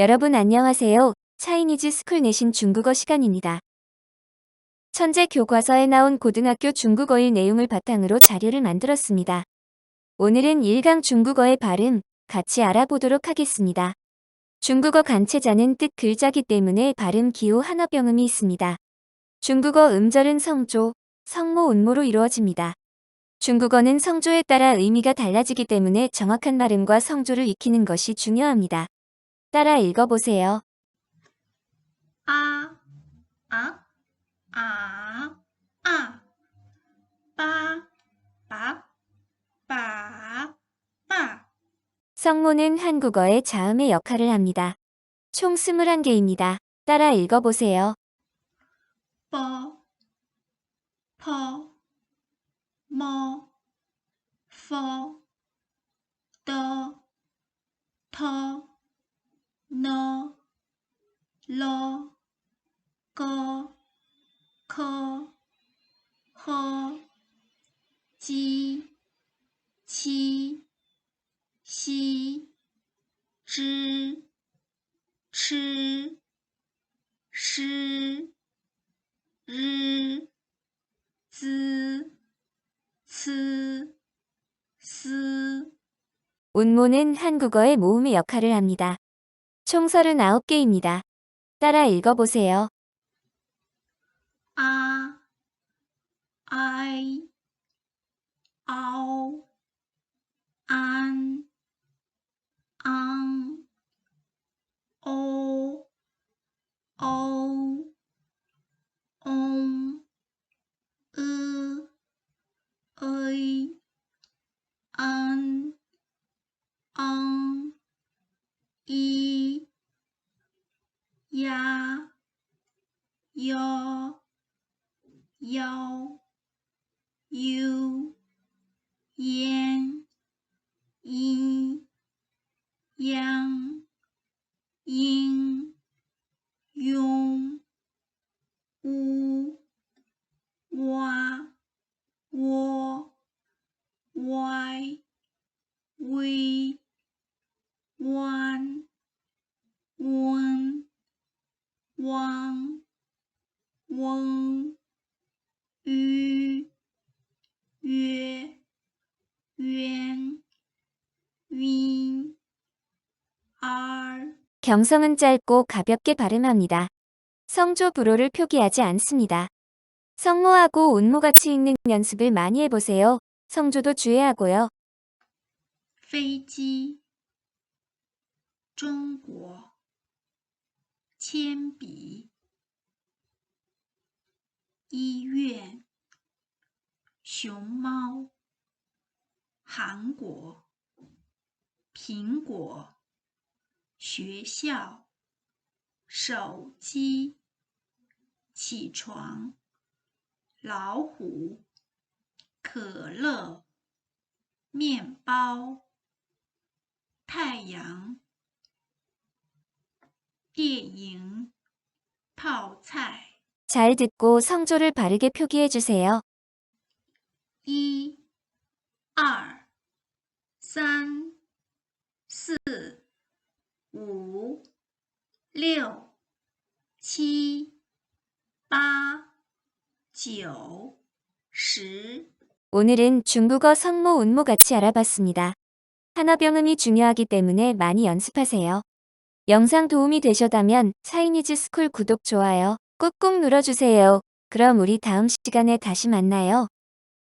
여러분 안녕하세요. 차이니즈 스쿨 내신 중국어 시간입니다. 천재 교과서에 나온 고등학교 중국어의 내용을 바탕으로 자료를 만들었습니다. 오늘은 1강 중국어의 발음 같이 알아보도록 하겠습니다. 중국어 간체자는 뜻 글자기 때문에 발음 기호 한어병음이 있습니다. 중국어 음절은 성조, 성모, 운모로 이루어집니다. 중국어는 성조에 따라 의미가 달라지기 때문에 정확한 발음과 성조를 익히는 것이 중요합니다. 따라 읽어보세요. a a a a ba ba ba ba 성모는 한국어의 자음의 역할을 합니다. 총 21개입니다. 따라 읽어보세요. bo po mo fo do to lo go ko ho ji qi xi zhi chi shi ri zi ci si 운모는 한국어의 모음의 역할을 합니다. 총 39개입니다. 따라 읽어보세요. i ao an ya, do dâu yêu yên yên yang yin, dung u wa, wo why we wan, one 왕, 웡, 유, 예, 연, 윈, 알, 경성은 짧고 가볍게 발음합니다. 성조 불호를 표기하지 않습니다. 성모하고 운모같이 읽는 연습을 많이 해보세요. 성조도 주의하고요. 飞机，中国， 铅笔，医院，熊猫，韩国，苹果，学校，手机，起床，老虎，可乐，面包。太阳， 电影，泡菜。 잘 듣고 성조를 바르게 표기해주세요. 一、二、三、四、五、六、七、八、九、十。 오늘은 중국어 성모, 운모 같이 알아봤습니다. 한어병음이 중요하기 때문에 많이 연습하세요. 영상 도움이 되셨다면 차이니즈 스쿨 구독, 좋아요 꾹꾹 눌러주세요. 그럼 우리 다음 시간에 다시 만나요.